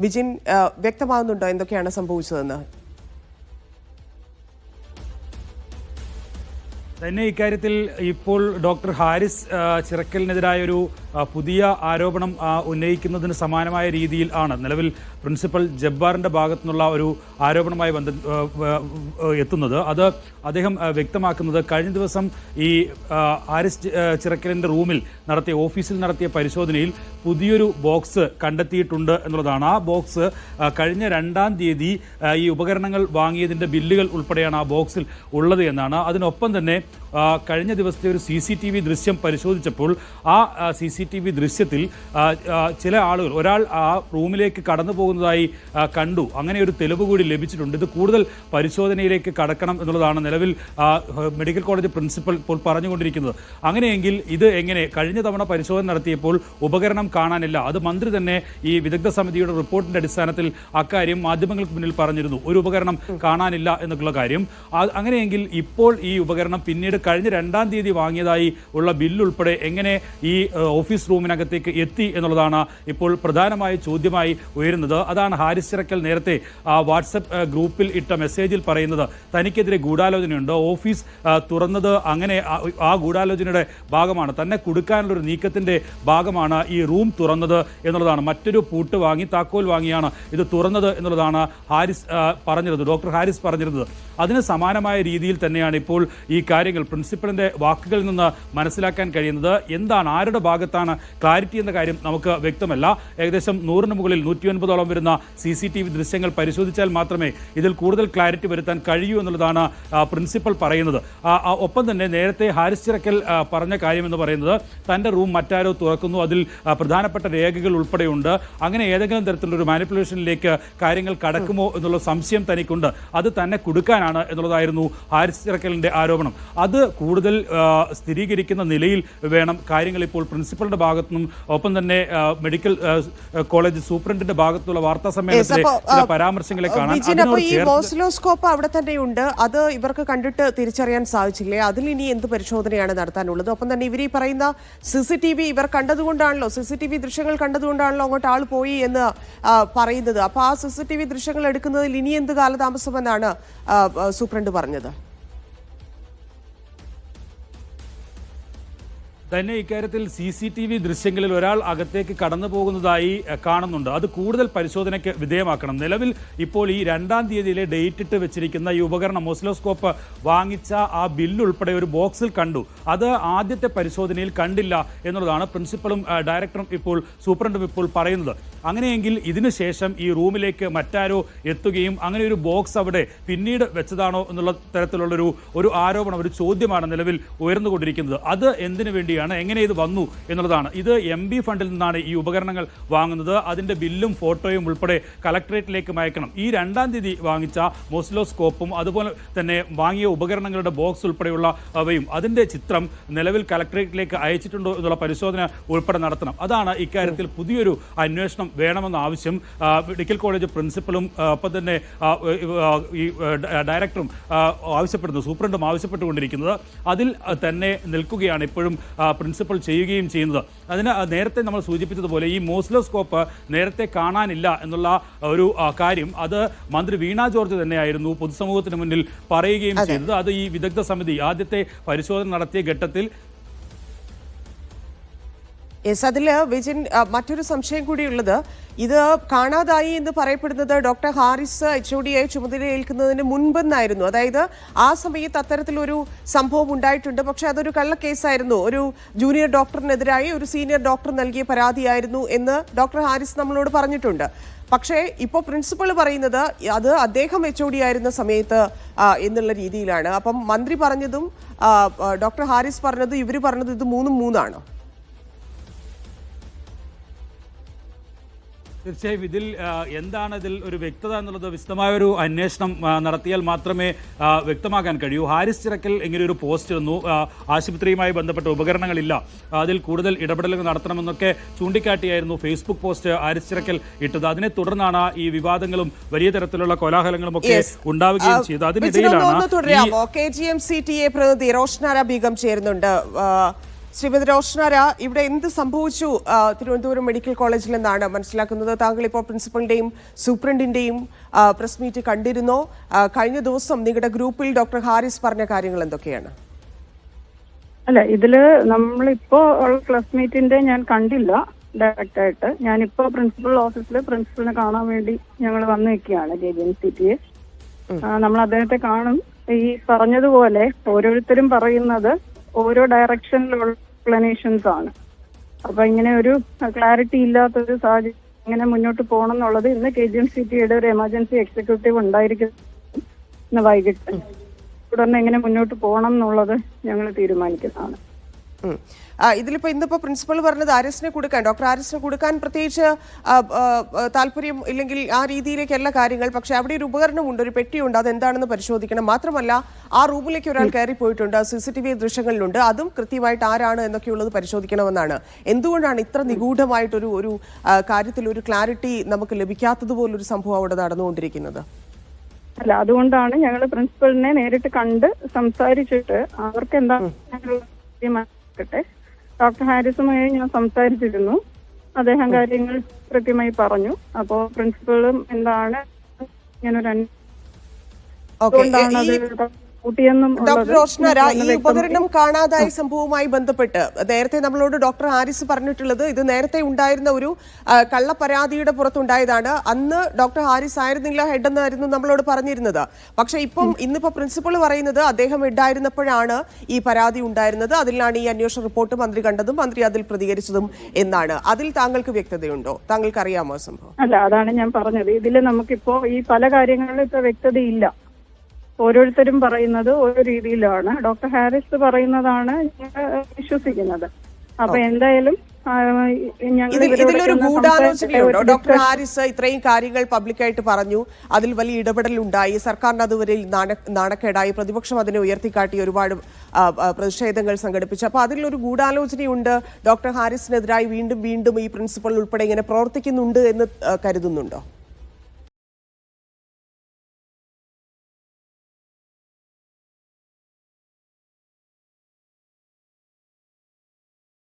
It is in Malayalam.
വിജിൻ ആ, വ്യക്തമാകുന്നുണ്ടോ എന്തൊക്കെയാണ് സംഭവിച്ചതെന്ന്? തന്നെ ഇക്കാര്യത്തിൽ ഇപ്പോൾ ഡോക്ടർ ഹാരിസ് ചിറക്കലിനെതിരായൊരു പുതിയ ആരോപണം ഉന്നയിക്കുന്നതിന് സമാനമായ രീതിയിൽ ആണ്. നിലവിൽ പ്രിൻസിപ്പൽ ജബ്ബാറിന്റെ ഭാഗത്തു നിന്നുള്ള ഒരു ആരോപണമായി ബന്ധ എത്തുന്നത്. അത് അദ്ദേഹം വ്യക്തമാക്കുന്നത് കഴിഞ്ഞ ദിവസം ഈ ആരിസ് ചിറക്കലിന്റെ റൂമിൽ നടത്തിയ ഓഫീസിൽ നടത്തിയ പരിശോധനയിൽ പുതിയൊരു ബോക്സ് കണ്ടെത്തിയിട്ടുണ്ട് എന്നുള്ളതാണ്. ആ ബോക്സ് കഴിഞ്ഞ രണ്ടാം തീയതി ഈ ഉപകരണങ്ങൾ വാങ്ങിയതിന്റെ ബില്ലുകൾ ഉൾപ്പെടെയാണ് ആ ബോക്സിൽ ഉള്ളത് എന്നാണ്. അതിനൊപ്പം തന്നെ കഴിഞ്ഞ ദിവസത്തെ ഒരു സി ദൃശ്യം പരിശോധിച്ചപ്പോൾ ആ സി സി ടി വി ദൃശ്യത്തിൽ ചില ആളുകൾ ഒരാൾ ആ റൂമിലേക്ക് കടന്നു പോകുന്നതായി കണ്ടു. അങ്ങനെ ഒരു തെളിവ് കൂടി ലഭിച്ചിട്ടുണ്ട്. ഇത് കൂടുതൽ പരിശോധനയിലേക്ക് കടക്കണം എന്നുള്ളതാണ് നിലവിൽ മെഡിക്കൽ കോളേജ് പ്രിൻസിപ്പൽ ഇപ്പോൾ പറഞ്ഞുകൊണ്ടിരിക്കുന്നത്. അങ്ങനെയെങ്കിൽ ഇത് എങ്ങനെ? കഴിഞ്ഞ തവണ പരിശോധന നടത്തിയപ്പോൾ ഉപകരണം കാണാനില്ല. അത് മന്ത്രി തന്നെ ഈ വിദഗ്ധ സമിതിയുടെ റിപ്പോർട്ടിന്റെ അടിസ്ഥാനത്തിൽ അക്കാര്യം മാധ്യമങ്ങൾക്ക് മുന്നിൽ പറഞ്ഞിരുന്നു. ഒരു ഉപകരണം കാണാനില്ല എന്നുള്ള കാര്യം. അങ്ങനെയെങ്കിൽ ഇപ്പോൾ ഈ ഉപകരണം പിന്നീട് കഴിഞ്ഞ രണ്ടാം തീയതി വാങ്ങിയതായി ഉള്ള ബില്ലുൾപ്പെടെ എങ്ങനെ ഈ ഏഹ്, ഓഫീസ് റൂമിനകത്തേക്ക് എത്തി എന്നുള്ളതാണ് ഇപ്പോൾ പ്രധാനമായ ചോദ്യമായി ഉയരുന്നത്. അതാണ് ഹാരിസ് ചിറക്കൽ നേരത്തെ ആ വാട്സപ്പ് ഗ്രൂപ്പിൽ ഇട്ട മെസ്സേജിൽ പറയുന്നത്. തനിക്കെതിരെ ഗൂഢാലോചനയുണ്ട്? ഓഫീസ് തുറന്നത് അങ്ങനെ ആ- ഗൂഢാലോചനയുടെ ഭാഗമാണ്. തന്നെ കൊടുക്കാനുള്ള ഒരു നീക്കത്തിന്റെ ഭാഗമാണ് ഈ റൂം തുറന്നത് എന്നുള്ളതാണ്. മറ്റൊരു പൂട്ട് വാങ്ങി താക്കോൽ വാങ്ങിയാണ് ഇത് തുറന്നത് എന്നുള്ളതാണ് ഹാരിസ് പറഞ്ഞിരുന്നത്. ഡോക്ടർ ഹാരിസ് പറഞ്ഞിരുന്നത്. അതിന് സമാനമായ രീതിയിൽ തന്നെയാണ് ഇപ്പോൾ ഈ കാര്യങ്ങൾ പ്രിൻസിപ്പലിന്റെ വാക്കുകളിൽ നിന്ന് മനസ്സിലാക്കാൻ കഴിയുന്നത്. എന്താണ് ആരുടെ ഭാഗത്താണ് ക്ലാരിറ്റി എന്ന കാര്യം നമുക്ക് വ്യക്തമല്ല. ഏകദേശം നൂറിന് മുകളിൽ നൂറ്റി ഒൻപതോളം വരുന്ന സി സി ടി വി ദൃശ്യങ്ങൾ പരിശോധിച്ചാൽ മാത്രമേ ഇതിൽ കൂടുതൽ ക്ലാരിറ്റി വരുത്താൻ കഴിയൂ എന്നുള്ളതാണ് പ്രിൻസിപ്പൽ പറയുന്നത്. ഒപ്പം തന്നെ നേരത്തെ ഹാരിസ് ചിറക്കൽ പറഞ്ഞ കാര്യം എന്ന് പറയുന്നത് തന്റെ റൂം മറ്റാരോ തുറക്കുന്നു അതിൽ പ്രധാനപ്പെട്ട രേഖകൾ ഉൾപ്പെടെയുണ്ട്. അങ്ങനെ ഏതെങ്കിലും തരത്തിലുള്ള ഒരു മാനിപ്പുലേഷനിലേക്ക് കാര്യങ്ങൾ കടക്കുമോ എന്നുള്ള സംശയം തനിക്കുണ്ട്. അത് തന്നെ കൊടുക്കാനാണ് എന്നുള്ളതായിരുന്നു ഹാരിസ് ചിറക്കലിന്റെ ആരോപണം. അത് കൂടുതൽ സ്ഥിരീകരിക്കുന്ന നിലയിൽ വേണം കാര്യങ്ങൾ ഇപ്പോൾ പ്രിൻസിപ്പലിന്റെ ഭാഗത്തുനിന്നും ഒപ്പം തന്നെ മെഡിക്കൽ കോളേജ് സൂപ്രണ്ടിന്റെ ഭാഗത്തുള്ള വാർത്താ സമ്മേളനത്തിലെ ചില പരാമർശങ്ങളെ കാണാൻ അവിടെ തന്നെയുണ്ട്. അത് ഇവർക്ക് കണ്ടിട്ട് തിരിച്ചറിയാൻ സാധിച്ചില്ലേ? അതിൽ ഇനി എന്ത് പരിശോധനയാണ് നടത്താനുള്ളത്? ഒപ്പം തന്നെ ഇവർ ഈ പറയുന്ന സി സി ടി വി ഇവർ കണ്ടതുകൊണ്ടാണല്ലോ സി സി ടി വി ദൃശ്യങ്ങൾ കണ്ടതുകൊണ്ടാണല്ലോ അങ്ങോട്ട് ആൾ പോയി എന്ന് പറയുന്നത്. അപ്പൊ ആ സി സി ടി വി ദൃശ്യങ്ങൾ എടുക്കുന്നതിൽ ഇനി എന്ത് കാലതാമസമെന്നാണ് സൂപ്രണ്ട് പറഞ്ഞത്? തന്നെ ഇക്കാര്യത്തിൽ സി സി ടി വി ദൃശ്യങ്ങളിൽ ഒരാൾ അകത്തേക്ക് കടന്നു പോകുന്നതായി കാണുന്നുണ്ട്. അത് കൂടുതൽ പരിശോധനയ്ക്ക് വിധേയമാക്കണം. നിലവിൽ ഇപ്പോൾ ഈ രണ്ടാം തീയതിയിലെ ഡേറ്റ് ഇട്ട് വെച്ചിരിക്കുന്ന ഈ ഉപകരണം മോസ്ലോസ്കോപ്പ് വാങ്ങിച്ച ആ ബില്ലുൾപ്പെടെ ഒരു ബോക്സിൽ കണ്ടു. അത് ആദ്യത്തെ പരിശോധനയിൽ കണ്ടില്ല എന്നുള്ളതാണ് പ്രിൻസിപ്പളും ഡയറക്ടറും ഇപ്പോൾ സൂപ്രണ്ടും ഇപ്പോൾ പറയുന്നത്. അങ്ങനെയെങ്കിൽ ഇതിനുശേഷം ഈ റൂമിലേക്ക് മറ്റാരോ എത്തുകയും അങ്ങനെ ഒരു ബോക്സ് അവിടെ പിന്നീട് വെച്ചതാണോ എന്നുള്ള തരത്തിലുള്ളൊരു ഒരു ആരോപണം ഒരു ചോദ്യമാണ് നിലവിൽ ഉയർന്നുകൊണ്ടിരിക്കുന്നത്. അത് എന്തിനു വേണ്ടിയാണ്? എങ്ങനെ ഇത് വന്നു എന്നുള്ളതാണ്. ഇത് എം ബി ഫണ്ടിൽ നിന്നാണ് ഈ ഉപകരണങ്ങൾ വാങ്ങുന്നത്. അതിന്റെ ബില്ലും ഫോട്ടോയും ഉൾപ്പെടെ കളക്ടറേറ്റിലേക്ക് അയക്കണം ഈ രണ്ടാം തീയതി വാങ്ങിച്ച മോസ്ലോസ്കോപ്പും അതുപോലെ തന്നെ വാങ്ങിയ ഉപകരണങ്ങളുടെ ബോക്സ് ഉൾപ്പെടെയുള്ള അവയും അതിന്റെ ചിത്രം നിലവിൽ കളക്ടറേറ്റിലേക്ക് അയച്ചിട്ടുണ്ടോ എന്നുള്ള പരിശോധന ഉൾപ്പെടെ നടത്തണം. അതാണ് ഇക്കാര്യത്തിൽ പുതിയൊരു അന്വേഷണം വേണമെന്ന ആവശ്യം. മെഡിക്കൽ കോളേജ് പ്രിൻസിപ്പലും ഒപ്പം തന്നെ ഈ ഡയറക്ടറും ആവശ്യപ്പെടുന്നു സൂപ്രണ്ടും ആവശ്യപ്പെട്ടുകൊണ്ടിരിക്കുന്നത്. അതിൽ തന്നെ നിൽക്കുകയാണ് ഇപ്പോഴും ആ, പ്രിൻസിപ്പൽ ചെയ്യുകയും ചെയ്യുന്നത്. അതിന് നേരത്തെ നമ്മൾ സൂചിപ്പിച്ചതുപോലെ ഈ മോസ്ലോസ്കോപ്പ് നേരത്തെ കാണാനില്ല എന്നുള്ള ഒരു കാര്യം അത് മന്ത്രി വീണ ജോർജ് തന്നെയായിരുന്നു പൊതുസമൂഹത്തിന് മുന്നിൽ പറയുകയും ചെയ്തത്. അത് ഈ വിദഗ്ധ സമിതി ആദ്യത്തെ പരിശോധന നടത്തിയ ഘട്ടത്തിൽ യെസ് അതിൽ വിജിൻ മറ്റൊരു സംശയം കൂടിയുള്ളത് ഇത് കാണാതായി എന്ന് പറയപ്പെടുന്നത് doctor Haris H O D ആയി ചുമതലയേൽക്കുന്നതിന് മുൻപെന്നായിരുന്നു. അതായത് ആ സമയത്ത് അത്തരത്തിലൊരു സംഭവം ഉണ്ടായിട്ടുണ്ട്. പക്ഷെ അതൊരു കള്ളക്കേസായിരുന്നു ഒരു ജൂനിയർ ഡോക്ടറിനെതിരായി ഒരു സീനിയർ ഡോക്ടർ നൽകിയ പരാതിയായിരുന്നു എന്ന് ഡോക്ടർ ഹാരിസ് നമ്മളോട് പറഞ്ഞിട്ടുണ്ട്. പക്ഷേ ഇപ്പോൾ പ്രിൻസിപ്പൾ പറയുന്നത് അത് അദ്ദേഹം എച്ച് ഒ ഡി ആയിരുന്ന സമയത്ത് എന്നുള്ള രീതിയിലാണ്. അപ്പം മന്ത്രി പറഞ്ഞതും ഡോക്ടർ ഹാരിസ് പറഞ്ഞതും ഇവർ പറഞ്ഞത് ഇത് മൂന്നും മൂന്നാണ്? തീർച്ചയായും ഇതിൽ എന്താണ് ഇതിൽ ഒരു വ്യക്തത എന്നുള്ളത് വിശദമായ ഒരു അന്വേഷണം നടത്തിയാൽ മാത്രമേ വ്യക്തമാക്കാൻ കഴിയൂ. ഹാരിസ് ചിറക്കൽ ഇങ്ങനെ ഒരു പോസ്റ്റ് വന്നു ആശുപത്രിയുമായി ബന്ധപ്പെട്ട ഉപകരണങ്ങളില്ല. അതിൽ കൂടുതൽ ഇടപെടലുകൾ നടത്തണമെന്നൊക്കെ ചൂണ്ടിക്കാട്ടിയായിരുന്നു ഫേസ്ബുക്ക് പോസ്റ്റ് ഹാരിസ് ചിറക്കൽ ഇട്ടത്. അതിനെ തുടർന്നാണ് ഈ വിവാദങ്ങളും വലിയ തരത്തിലുള്ള കോലാഹലങ്ങളും ഒക്കെ. ഉണ്ടാവുകയും ചെയ്തത്. അതിനിടയിലാണ് പ്രതിനിധി റോഷ്നാര ബീഗം ചേരുന്നുണ്ട്. ശ്രീമതി റോഷനാര ഇവിടെ എന്ത് സംഭവിച്ചു തിരുവനന്തപുരം മെഡിക്കൽ കോളേജിൽ എന്നാണ് മനസ്സിലാക്കുന്നത്. താങ്കൾ ഇപ്പോൾ പ്രിൻസിപ്പളിന്റെയും സൂപ്രണ്ടിന്റെയും പ്രസ് മീറ്റ് കണ്ടിരുന്നോ. കഴിഞ്ഞ ദിവസം നിങ്ങളുടെ ഗ്രൂപ്പിൽ ഡോക്ടർ ഹാരിസ് പറഞ്ഞ കാര്യങ്ങൾ എന്തൊക്കെയാണ്? അല്ല ഇതിൽ നമ്മളിപ്പോ ഉള്ള ക്ലാസ് മീറ്റിന്റെ ഞാൻ കണ്ടില്ല ഡയറക്റ്റ് ആയിട്ട് ഞാനിപ്പോ പ്രിൻസിപ്പൽ ഓഫീസിൽ പ്രിൻസിപ്പളിനെ കാണാൻ വേണ്ടി ഞങ്ങൾ വന്നു നിൽക്കുകയാണ് J G N C T നമ്മൾ അദ്ദേഹത്തെ കാണും. ഈ പറഞ്ഞതുപോലെ ഓരോരുത്തരും പറയുന്നത് ഓരോ ഡയറക്ഷനിലുള്ള എക്സ്പ്ലനേഷൻസ് ആണ്. അപ്പൊ ഇങ്ങനെ ഒരു ക്ലാരിറ്റി ഇല്ലാത്തൊരു സാഹചര്യം ഇങ്ങനെ മുന്നോട്ട് പോകണം എന്നുള്ളത് ഇന്ന് കെ ജി എം സി ടിയുടെ ഒരു എമർജൻസി എക്സിക്യൂട്ടീവ് ഉണ്ടായിരിക്കും ഇന്ന് വൈകിട്ട്. തുടർന്ന് എങ്ങനെ മുന്നോട്ട് പോകണം എന്നുള്ളത് ഞങ്ങൾ തീരുമാനിക്കുന്നതാണ്. ഉം. ഇന്നിപ്പോൾ പ്രിൻസിപ്പൽ പറഞ്ഞത് ആരിസിനെ കൊടുക്കാൻ ഡോക്ടർ ആരിസിനെ കൊടുക്കാൻ പ്രത്യേകിച്ച് താല്പര്യം ഇല്ലെങ്കിൽ ആ രീതിയിലേക്കല്ല കാര്യങ്ങൾ പക്ഷേ അവിടെ ഒരു ഉപകരണമുണ്ട് ഒരു പെട്ടിയുണ്ട് അതെന്താണെന്ന് പരിശോധിക്കണം. മാത്രമല്ല ആ റൂമിലേക്ക് ഒരാൾ കയറി പോയിട്ടുണ്ട് സി സി ടി വി ദൃശ്യങ്ങളിലുണ്ട് അതും കൃത്യമായിട്ട് ആരാണ് എന്നൊക്കെയുള്ളത് പരിശോധിക്കണമെന്നാണ്. എന്തുകൊണ്ടാണ് ഇത്ര നിഗൂഢമായിട്ടൊരു ഒരു കാര്യത്തിൽ ഒരു ക്ലാരിറ്റി നമുക്ക് ലഭിക്കാത്തതുപോലൊരു സംഭവം അവിടെ നടന്നുകൊണ്ടിരിക്കുന്നത്? അല്ല അതുകൊണ്ടാണ് ഞങ്ങൾ പ്രിൻസിപ്പളിനെ നേരിട്ട് കണ്ട് സംസാരിച്ചിട്ട് അവർക്ക് എന്താണ് തീരുമാനിക്കട്ടെ ഡോക്ടർ ഹാരിസുമായി ഞാൻ സംസാരിച്ചിരുന്നു. അദ്ദേഹം കാര്യങ്ങൾ കൃത്യമായി പറഞ്ഞു. അപ്പോ പ്രിൻസിപ്പളും എന്താണ്? ഞാനൊരു അന്വേഷണം ഈ അത് കൂട്ടിയെന്നും ഡോക്ടർ റോഷ്നര ഈ ഉപകരണം കാണാതായ സംഭവവുമായി ബന്ധപ്പെട്ട് നേരത്തെ നമ്മളോട് ഡോക്ടർ ഹാരിസ് പറഞ്ഞിട്ടുള്ളത് ഇത് നേരത്തെ ഉണ്ടായിരുന്ന ഒരു കള്ള കള്ളപ്പരാതിയുടെ പുറത്തുണ്ടായതാണ്. അന്ന് ഡോക്ടർ ഹാരിസ് ആയിരുന്നില്ല ഹെഡ് എന്നായിരുന്നു നമ്മളോട് പറഞ്ഞിരുന്നത്. പക്ഷെ ഇപ്പം ഇന്നിപ്പോ പ്രിൻസിപ്പൾ പറയുന്നത് അദ്ദേഹം ഹെഡായിരുന്നപ്പോഴാണ് ഈ പരാതി ഉണ്ടായിരുന്നത്. അതിലാണ് ഈ അന്വേഷണ റിപ്പോർട്ട് മന്ത്രി കണ്ടതും മന്ത്രി അതിൽ പ്രതികരിച്ചതും എന്നാണ്. അതിൽ താങ്കൾക്ക് വ്യക്തതയുണ്ടോ? താങ്കൾക്ക് അറിയാമോ സംഭവം? അല്ല അതാണ് ഞാൻ പറഞ്ഞത്. ഇതിൽ നമുക്കിപ്പോ ഈ പല കാര്യങ്ങളിലും ഇപ്പൊ വ്യക്തതയില്ല. ഓരോരുത്തരും പറയുന്നത് ഓരോ രീതിയിലാണ്. ഡോക്ടർ ഹാരിസ് പറയുന്നതാണ് ഞങ്ങൾ വിശ്വസിക്കുന്നത്. അപ്പൊ എന്തായാലും ഇതിലൊരു ഗൂഢാലോചനയുണ്ടോ. ഡോക്ടർ ഹാരിസ് ഇത്രയും കാര്യങ്ങൾ പബ്ലിക്കായിട്ട് പറഞ്ഞു. അതിൽ വലിയ ഇടപെടൽ ഉണ്ടായി സർക്കാരിന് അതുവരെ നാണക്കേടായി. പ്രതിപക്ഷം അതിനെ ഉയർത്തിക്കാട്ടി ഒരുപാട് പ്രതിഷേധങ്ങൾ സംഘടിപ്പിച്ചു. അപ്പൊ അതിലൊരു ഗൂഢാലോചനയുണ്ട്. ഡോക്ടർ ഹാരിസിനെതിരായി വീണ്ടും വീണ്ടും ഈ പ്രിൻസിപ്പൾ ഉൾപ്പെടെ ഇങ്ങനെ പ്രവർത്തിക്കുന്നുണ്ട് എന്ന് കരുതുന്നുണ്ടോ?